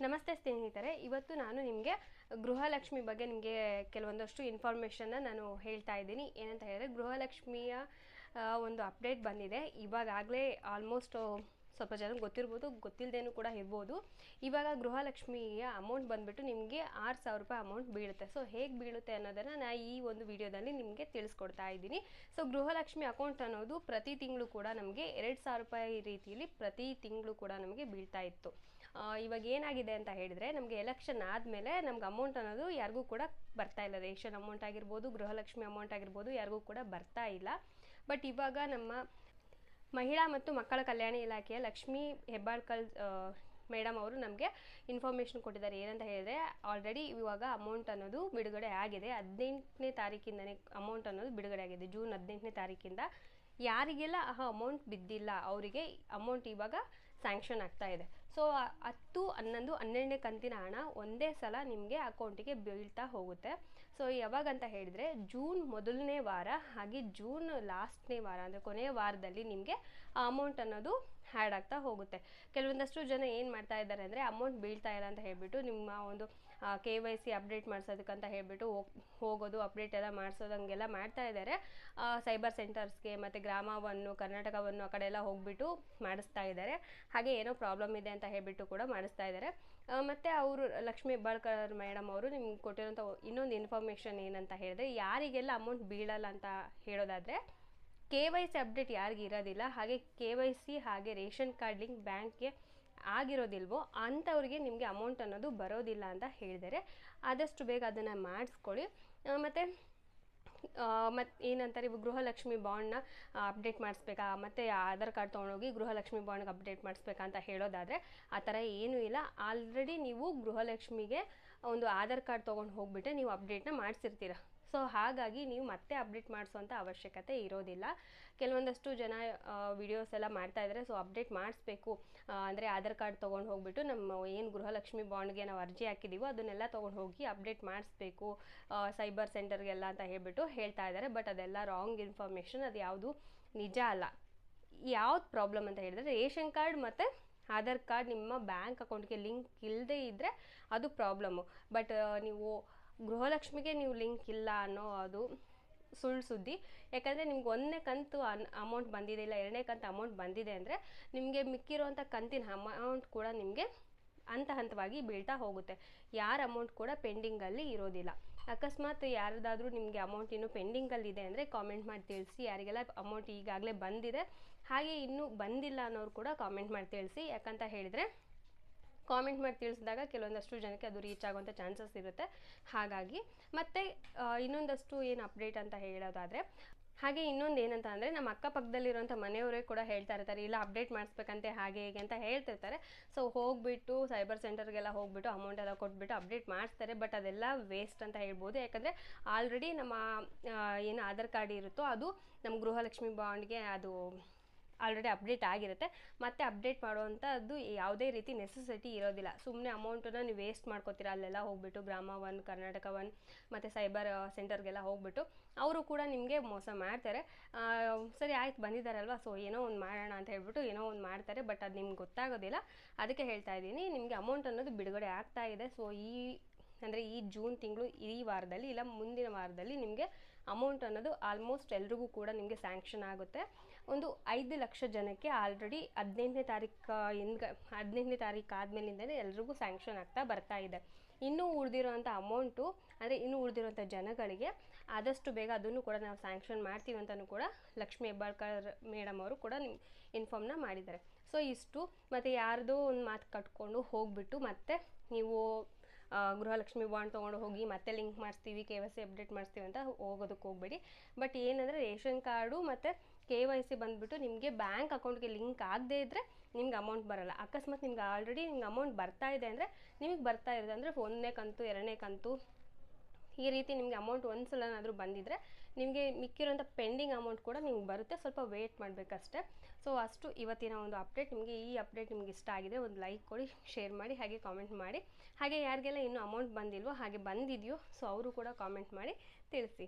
ನಮಸ್ತೆ ಸ್ನೇಹಿತರೆ, ಇವತ್ತು ನಾನು ನಿಮಗೆ ಗೃಹಲಕ್ಷ್ಮಿ ಬಗ್ಗೆ ನಿಮಗೆ ಕೆಲವೊಂದಷ್ಟು ಇನ್ಫಾರ್ಮೇಷನ್ನ ನಾನು ಹೇಳ್ತಾ ಇದ್ದೀನಿ. ಏನಂತ ಹೇಳಿದ್ರೆ ಗೃಹಲಕ್ಷ್ಮಿಯ ಒಂದು ಅಪ್ಡೇಟ್ ಬಂದಿದೆ. ಇವಾಗಾಗಲೇ ಆಲ್ಮೋಸ್ಟ್ ಸ್ವಲ್ಪ ಜನಕ್ಕೆ ಗೊತ್ತಿರ್ಬೋದು ಗೊತ್ತಿಲ್ಲದೇನು ಕೂಡ ಇರ್ಬೋದು. ಇವಾಗ ಗೃಹಲಕ್ಷ್ಮಿಯ ಅಮೌಂಟ್ ಬಂದುಬಿಟ್ಟು ನಿಮಗೆ ಆರು ಸಾವಿರ ರೂಪಾಯಿ ಅಮೌಂಟ್ ಬೀಳುತ್ತೆ. ಸೊ ಹೇಗೆ ಬೀಳುತ್ತೆ ಅನ್ನೋದನ್ನು ನಾನು ಈ ಒಂದು ವಿಡಿಯೋದಲ್ಲಿ ನಿಮಗೆ ತಿಳಿಸ್ಕೊಡ್ತಾ ಇದ್ದೀನಿ. ಸೊ ಗೃಹಲಕ್ಷ್ಮಿ ಅಕೌಂಟ್ ಅನ್ನೋದು ಪ್ರತಿ ತಿಂಗಳು ಕೂಡ ನಮಗೆ ಎರಡು ಸಾವಿರ ರೂಪಾಯಿ ರೀತಿಯಲ್ಲಿ ಪ್ರತಿ ತಿಂಗಳು ಕೂಡ ನಮಗೆ ಬೀಳ್ತಾ ಇತ್ತು. ಇವಾಗ ಏನಾಗಿದೆ ಅಂತ ಹೇಳಿದರೆ ನಮಗೆ ಎಲೆಕ್ಷನ್ ಆದಮೇಲೆ ನಮ್ಗೆ ಅಮೌಂಟ್ ಅನ್ನೋದು ಯಾರಿಗೂ ಕೂಡ ಬರ್ತಾ ಇಲ್ಲ. ರೇಷನ್ ಅಮೌಂಟ್ ಆಗಿರ್ಬೋದು, ಗೃಹಲಕ್ಷ್ಮಿ ಅಮೌಂಟ್ ಆಗಿರ್ಬೋದು, ಯಾರಿಗೂ ಕೂಡ ಬರ್ತಾ ಇಲ್ಲ. ಬಟ್ ಇವಾಗ ನಮ್ಮ ಮಹಿಳಾ ಮತ್ತು ಮಕ್ಕಳ ಕಲ್ಯಾಣ ಇಲಾಖೆಯ ಲಕ್ಷ್ಮೀ ಹೆಬ್ಬಾಳ್ಕಲ್ ಮೇಡಮ್ ಅವರು ನಮಗೆ ಇನ್ಫಾರ್ಮೇಷನ್ ಕೊಟ್ಟಿದ್ದಾರೆ. ಏನಂತ ಹೇಳಿದರೆ ಆಲ್ರೆಡಿ ಇವಾಗ ಅಮೌಂಟ್ ಅನ್ನೋದು ಬಿಡುಗಡೆ ಆಗಿದೆ. ಹದಿನೆಂಟನೇ ತಾರೀಕಿಂದನೇ ಅಮೌಂಟ್ ಅನ್ನೋದು ಬಿಡುಗಡೆ ಆಗಿದೆ. ಜೂನ್ ಹದಿನೆಂಟನೇ ತಾರೀಕಿಂದ ಯಾರಿಗೆಲ್ಲ ಆ ಅಮೌಂಟ್ ಬಿದ್ದಿಲ್ಲ, ಅವರಿಗೆ ಅಮೌಂಟ್ ಇವಾಗ ಸ್ಯಾಂಕ್ಷನ್ ಆಗ್ತಾ ಇದೆ. ಸೊ ಹತ್ತು, ಹನ್ನೊಂದು, ಹನ್ನೆರಡನೇ ಕಂತಿನ ಹಣ ಒಂದೇ ಸಲ ನಿಮಗೆ ಅಕೌಂಟಿಗೆ ಬೀಳ್ತಾ ಹೋಗುತ್ತೆ. ಸೊ ಯಾವಾಗಂತ ಹೇಳಿದರೆ ಜೂನ್ ಮೊದಲನೇ ವಾರ, ಹಾಗೆ ಜೂನ್ ಲಾಸ್ಟ್ನೇ ವಾರ, ಅಂದರೆ ಕೊನೆಯ ವಾರದಲ್ಲಿ ನಿಮಗೆ ಅಮೌಂಟ್ ಅನ್ನೋದು ಹ್ಯಾಡ್ ಆಗ್ತಾ ಹೋಗುತ್ತೆ. ಕೆಲವೊಂದಷ್ಟು ಜನ ಏನು ಮಾಡ್ತಾ ಇದ್ದಾರೆ ಅಂದರೆ ಅಮೌಂಟ್ ಬೀಳ್ತಾ ಇಲ್ಲ ಅಂತ ಹೇಳಿಬಿಟ್ಟು ನಿಮ್ಮ ಒಂದು ಕೆ ವೈ ಸಿ ಅಪ್ಡೇಟ್ ಮಾಡಿಸೋದಕ್ಕಂತ ಹೇಳಿಬಿಟ್ಟು ಹೋಗ್, ಹೋಗೋದು ಅಪ್ಡೇಟ್ ಎಲ್ಲ ಮಾಡಿಸೋದು, ಹಂಗೆಲ್ಲ ಮಾಡ್ತಾ ಇದ್ದಾರೆ. ಸೈಬರ್ ಸೆಂಟರ್ಸ್ಗೆ ಮತ್ತು ಗ್ರಾಮವನ್ನು, ಕರ್ನಾಟಕವನ್ನು ಆ ಕಡೆ ಎಲ್ಲ ಹೋಗಿಬಿಟ್ಟು ಮಾಡಿಸ್ತಾ ಇದ್ದಾರೆ. ಹಾಗೆ ಏನೋ ಪ್ರಾಬ್ಲಮ್ ಇದೆ ಅಂತ ಹೇಳಿಬಿಟ್ಟು ಕೂಡ ಮಾಡಿಸ್ತಾ ಇದ್ದಾರೆ. ಮತ್ತು ಅವರು ಲಕ್ಷ್ಮೀ ಹೆಬ್ಬಾಳ್ಕರ್ ಮೇಡಮ್ ಅವರು ನಿಮ್ಗೆ ಕೊಟ್ಟಿರೋಂಥ ಇನ್ನೊಂದು ಇನ್ಫಾರ್ಮೇಷನ್ ಏನಂತ ಹೇಳಿದ್ರೆ, ಯಾರಿಗೆಲ್ಲ ಅಮೌಂಟ್ ಬೀಳಲ್ಲ ಅಂತ ಹೇಳೋದಾದರೆ ಕೆ ವೈ ಸಿ ಅಪ್ಡೇಟ್ ಯಾರಿಗೆ ಇರೋದಿಲ್ಲ, ಹಾಗೆ ಕೆ ವೈ ಸಿ ಹಾಗೆ ರೇಷನ್ ಕಾರ್ಡ್ ಲಿಂಕ್ ಬ್ಯಾಂಕ್ಗೆ ಆಗಿರೋದಿಲ್ವೋ ಅಂಥವ್ರಿಗೆ ನಿಮಗೆ ಅಮೌಂಟ್ ಅನ್ನೋದು ಬರೋದಿಲ್ಲ ಅಂತ ಹೇಳಿದರೆ ಆದಷ್ಟು ಬೇಗ ಅದನ್ನು ಮಾಡಿಸ್ಕೊಳ್ಳಿ. ಮತ್ತು ಮತ್ತು ಏನಂತಾರೆ, ಇವು ಗೃಹಲಕ್ಷ್ಮಿ ಬಾಂಡ್ನ ಅಪ್ಡೇಟ್ ಮಾಡಿಸ್ಬೇಕಾ, ಮತ್ತು ಆಧಾರ್ ಕಾರ್ಡ್ ತೊಗೊಂಡೋಗಿ ಗೃಹಲಕ್ಷ್ಮಿ ಬಾಂಡ್ಗೆ ಅಪ್ಡೇಟ್ ಮಾಡಿಸ್ಬೇಕಾ ಅಂತ ಹೇಳೋದಾದರೆ ಆ ಥರ ಏನೂ ಇಲ್ಲ. ಆಲ್ರೆಡಿ ನೀವು ಗೃಹಲಕ್ಷ್ಮಿಗೆ ಒಂದು ಆಧಾರ್ ಕಾರ್ಡ್ ತೊಗೊಂಡು ಹೋಗ್ಬಿಟ್ಟೆ, ನೀವು ಅಪ್ಡೇಟ್ನ ಮಾಡಿಸಿರ್ತೀರ. ಸೊ ಹಾಗಾಗಿ ನೀವು ಮತ್ತೆ ಅಪ್ಡೇಟ್ ಮಾಡಿಸುವಂಥ ಅವಶ್ಯಕತೆ ಇರೋದಿಲ್ಲ. ಕೆಲವೊಂದಷ್ಟು ಜನ ವಿಡಿಯೋಸ್ ಎಲ್ಲ ಮಾಡ್ತಾ ಇದ್ದಾರೆ ಸೊ ಅಪ್ಡೇಟ್ ಮಾಡಿಸ್ಬೇಕು. ಅಂದರೆ ಆಧಾರ್ ಕಾರ್ಡ್ ತೊಗೊಂಡು ಹೋಗ್ಬಿಟ್ಟು ನಮ್ಮ ಏನು ಗೃಹಲಕ್ಷ್ಮಿ ಬಾಂಡ್ಗೆ ನಾವು ಅರ್ಜಿ ಹಾಕಿದ್ದೀವೋ ಅದನ್ನೆಲ್ಲ ತೊಗೊಂಡು ಹೋಗಿ ಅಪ್ಡೇಟ್ ಮಾಡಿಸ್ಬೇಕು. ಸೈಬರ್ ಸೆಂಟರ್ಗೆಲ್ಲ ಅಂತ ಹೇಳ್ಬಿಟ್ಟು ಹೇಳ್ತಾ ಇದ್ದಾರೆ ಬಟ್ ಅದೆಲ್ಲ ರಾಂಗ್ ಇನ್ಫಾರ್ಮೇಷನ್ ಅದು ಯಾವುದು ನಿಜ ಅಲ್ಲ. ಯಾವ್ದು ಪ್ರಾಬ್ಲಮ್ ಅಂತ ಹೇಳಿದ್ರೆ ರೇಷನ್ ಕಾರ್ಡ್ ಮತ್ತು ಆಧಾರ್ ಕಾರ್ಡ್ ನಿಮ್ಮ ಬ್ಯಾಂಕ್ ಅಕೌಂಟ್ಗೆ ಲಿಂಕ್ ಇಲ್ಲದೇ ಇದ್ದರೆ ಅದು ಪ್ರಾಬ್ಲಮ್ಮು ಬಟ್ ನೀವು ಗೃಹಲಕ್ಷ್ಮಿಗೆ ನೀವು ಲಿಂಕ್ ಇಲ್ಲ ಅನ್ನೋ ಅದು ಸುಳ್ಳು ಸುದ್ದಿ. ಯಾಕಂದರೆ ನಿಮ್ಗೆ ಒಂದನೇ ಕಂತು ಅನ್ ಅಮೌಂಟ್ ಬಂದಿದೆ, ಇಲ್ಲ ಎರಡನೇ ಕಂತು ಅಮೌಂಟ್ ಬಂದಿದೆ ಅಂದರೆ ನಿಮಗೆ ಮಿಕ್ಕಿರೋಂಥ ಕಂತಿನ ಅಮೌಂಟ್ ಕೂಡ ನಿಮಗೆ ಹಂತ ಹಂತವಾಗಿ ಬೀಳ್ತಾ ಹೋಗುತ್ತೆ. ಯಾರ ಅಮೌಂಟ್ ಕೂಡ ಪೆಂಡಿಂಗಲ್ಲಿ ಇರೋದಿಲ್ಲ. ಅಕಸ್ಮಾತ್ ಯಾರದಾದರೂ ನಿಮಗೆ ಅಮೌಂಟ್ ಇನ್ನೂ ಪೆಂಡಿಂಗಲ್ಲಿ ಇದೆ ಅಂದರೆ ಕಾಮೆಂಟ್ ಮಾಡಿ ತಿಳಿಸಿ, ಯಾರಿಗೆಲ್ಲ ಅಮೌಂಟ್ ಈಗಾಗಲೇ ಬಂದಿದೆ, ಹಾಗೆ ಇನ್ನೂ ಬಂದಿಲ್ಲ ಅನ್ನೋರು ಕೂಡ ಕಾಮೆಂಟ್ ಮಾಡಿ ತಿಳಿಸಿ. ಯಾಕಂತ ಹೇಳಿದರೆ ಕಾಮೆಂಟ್ ಮಾಡಿ ತಿಳಿಸಿದಾಗ ಕೆಲವೊಂದಷ್ಟು ಜನಕ್ಕೆ ಅದು ರೀಚ್ ಆಗುವಂಥ ಚಾನ್ಸಸ್ ಇರುತ್ತೆ. ಹಾಗಾಗಿ, ಮತ್ತು ಇನ್ನೊಂದಷ್ಟು ಏನು ಅಪ್ಡೇಟ್ ಅಂತ ಹೇಳೋದಾದರೆ, ಹಾಗೆ ಇನ್ನೊಂದು ಏನಂತ ಅಂದರೆ, ನಮ್ಮ ಅಕ್ಕಪಕ್ಕದಲ್ಲಿರುವಂಥ ಮನೆಯವರೇ ಕೂಡ ಹೇಳ್ತಾ ಇರ್ತಾರೆ, ಇಲ್ಲ ಅಪ್ಡೇಟ್ ಮಾಡಿಸ್ಬೇಕಂತೆ, ಹಾಗೆ ಹೇಗೆ ಅಂತ ಹೇಳ್ತಿರ್ತಾರೆ ಸೊ ಹೋಗ್ಬಿಟ್ಟು ಸೈಬರ್ ಸೆಂಟರ್ಗೆಲ್ಲ ಹೋಗ್ಬಿಟ್ಟು ಅಮೌಂಟ್ ಎಲ್ಲ ಕೊಟ್ಬಿಟ್ಟು ಅಪ್ಡೇಟ್ ಮಾಡಿಸ್ತಾರೆ ಬಟ್ ಅದೆಲ್ಲ ವೇಸ್ಟ್ ಅಂತ ಹೇಳ್ಬೋದು. ಯಾಕಂದರೆ ಆಲ್ರೆಡಿ ನಮ್ಮ ಏನು ಆಧಾರ್ ಕಾರ್ಡ್ ಇರುತ್ತೋ, ಅದು ನಮ್ಮ ಗೃಹಲಕ್ಷ್ಮಿ ಬಾಂಡ್ಗೆ ಅದು ಆಲ್ರೆಡಿ ಅಪ್ಡೇಟ್ ಆಗಿರುತ್ತೆ. ಮತ್ತೆ ಅಪ್ಡೇಟ್ ಮಾಡುವಂಥದ್ದು ಯಾವುದೇ ರೀತಿ ನೆಸೆಸಿಟಿ ಇರೋದಿಲ್ಲ. ಸುಮ್ಮನೆ ಅಮೌಂಟನ್ನು ನೀವು ವೇಸ್ಟ್ ಮಾಡ್ಕೋತೀರ, ಅಲ್ಲೆಲ್ಲ ಹೋಗ್ಬಿಟ್ಟು ಗ್ರಾಮ ಒನ್ ಕರ್ನಾಟಕ ಒನ್ ಮತ್ತು ಸೈಬರ್ ಸೆಂಟರ್ಗೆಲ್ಲ ಹೋಗ್ಬಿಟ್ಟು ಅವರು ಕೂಡ ನಿಮಗೆ ಮೋಸ ಮಾಡ್ತಾರೆ. ಸರಿ ಆಯ್ತು, ಬಂದಿದ್ದಾರಲ್ವ ಸೊ ಏನೋ ಒಂದು ಮಾಡೋಣ ಅಂತ ಹೇಳ್ಬಿಟ್ಟು ಏನೋ ಒಂದು ಮಾಡ್ತಾರೆ ಬಟ್ ಅದು ನಿಮ್ಗೆ ಗೊತ್ತಾಗೋದಿಲ್ಲ. ಅದಕ್ಕೆ ಹೇಳ್ತಾ ಇದ್ದೀನಿ, ನಿಮಗೆ ಅಮೌಂಟ್ ಅನ್ನೋದು ಬಿಡುಗಡೆ ಆಗ್ತಾ ಇದೆ. ಸೊ ಈ, ಅಂದರೆ ಈ ಜೂನ್ ತಿಂಗಳು ಈ ವಾರದಲ್ಲಿ ಇಲ್ಲ, ಮುಂದಿನ ವಾರದಲ್ಲಿ ನಿಮಗೆ ಅಮೌಂಟ್ ಅನ್ನೋದು ಆಲ್ಮೋಸ್ಟ್ ಎಲ್ರಿಗೂ ಕೂಡ ನಿಮಗೆ ಸ್ಯಾಂಕ್ಷನ್ ಆಗುತ್ತೆ. ಒಂದು ಐದು ಲಕ್ಷ ಜನಕ್ಕೆ ಆಲ್ರೆಡಿ ಹದಿನೆಂಟನೇ ತಾರೀಕು ಹಿಂದ್ಗ ಹದಿನೆಂಟನೇ ತಾರೀಕು ಆದಮೇಲಿಂದಲೇ ಎಲ್ರಿಗೂ ಸ್ಯಾಂಕ್ಷನ್ ಆಗ್ತಾ ಬರ್ತಾ ಇದೆ. ಇನ್ನೂ ಉಳಿದಿರೋಂಥ ಅಮೌಂಟು ಅಂದರೆ ಇನ್ನೂ ಉಳಿದಿರೋಂಥ ಜನಗಳಿಗೆ ಆದಷ್ಟು ಬೇಗ ಅದನ್ನು ಕೂಡ ನಾವು ಸ್ಯಾಂಕ್ಷನ್ ಮಾಡ್ತೀವಿ ಅಂತಲೂ ಕೂಡ ಲಕ್ಷ್ಮೀ ಹೆಬ್ಬಾಳ್ಕರ್ ಮೇಡಮ್ ಅವರು ಕೂಡ ನಿಮ್ಮ ಇನ್ಫಾರ್ಮ್ನ ಮಾಡಿದ್ದಾರೆ. ಸೊ ಇಷ್ಟು. ಮತ್ತು ಯಾರ್ದೋ ಒಂದು ಮಾತು ಕಟ್ಕೊಂಡು ಹೋಗ್ಬಿಟ್ಟು ಮತ್ತೆ ನೀವು ಗೃಹಲಕ್ಷ್ಮಿ ಬಾಂಡ್ ತೊಗೊಂಡು ಹೋಗಿ ಮತ್ತೆ ಲಿಂಕ್ ಮಾಡಿಸ್ತೀವಿ ಕೆ ವೈ ಸಿ ಅಪ್ಡೇಟ್ ಮಾಡಿಸ್ತೀವಿ ಅಂತ ಹೋಗೋದಕ್ಕೆ ಹೋಗಬೇಡಿ. ಬಟ್ ಏನಂದರೆ ರೇಷನ್ ಕಾರ್ಡು ಮತ್ತು ಕೆ ವೈ ಸಿ ಬಂದುಬಿಟ್ಟು ನಿಮಗೆ ಬ್ಯಾಂಕ್ ಅಕೌಂಟ್ಗೆ ಲಿಂಕ್ ಆಗದೇ ಇದ್ದರೆ ನಿಮ್ಗೆ ಅಮೌಂಟ್ ಬರಲ್ಲ. ಅಕಸ್ಮಾತ್ ನಿಮ್ಗೆ ಆಲ್ರೆಡಿ ನಿಮ್ಗೆ ಅಮೌಂಟ್ ಬರ್ತಾ ಇದೆ ಅಂದರೆ ನಿಮಗೆ ಬರ್ತಾ ಇರೋದು ಅಂದರೆ ಒಂದನೇ ಕಂತು, ಎರಡನೇ ಕಂತು, ಈ ರೀತಿ ನಿಮಗೆ ಅಮೌಂಟ್ ಒಂದು ಸಲನಾದರೂ ಬಂದಿದ್ದರೆ ನಿಮಗೆ ಮಿಕ್ಕಿರೋಂಥ ಪೆಂಡಿಂಗ್ ಅಮೌಂಟ್ ಕೂಡ ನಿಮ್ಗೆ ಬರುತ್ತೆ. ಸ್ವಲ್ಪ ವೇಟ್ ಮಾಡಬೇಕಷ್ಟೆ. ಸೊ ಅಷ್ಟು ಇವತ್ತಿನ ಒಂದು ಅಪ್ಡೇಟ್ ನಿಮಗೆ ಈ ಅಪ್ಡೇಟ್ ನಿಮ್ಗೆ ಇಷ್ಟ ಆಗಿದೆ ಒಂದು ಲೈಕ್ ಕೊಡಿ ಶೇರ್ ಮಾಡಿ, ಹಾಗೆ ಕಾಮೆಂಟ್ ಮಾಡಿ. ಹಾಗೆ ಯಾರಿಗೆಲ್ಲ ಇನ್ನೂ ಅಮೌಂಟ್ ಬಂದಿಲ್ವೋ ಹಾಗೆ ಬಂದಿದೆಯೋ ಸೊ ಅವರು ಕೂಡ ಕಾಮೆಂಟ್ ಮಾಡಿ ತಿಳಿಸಿ.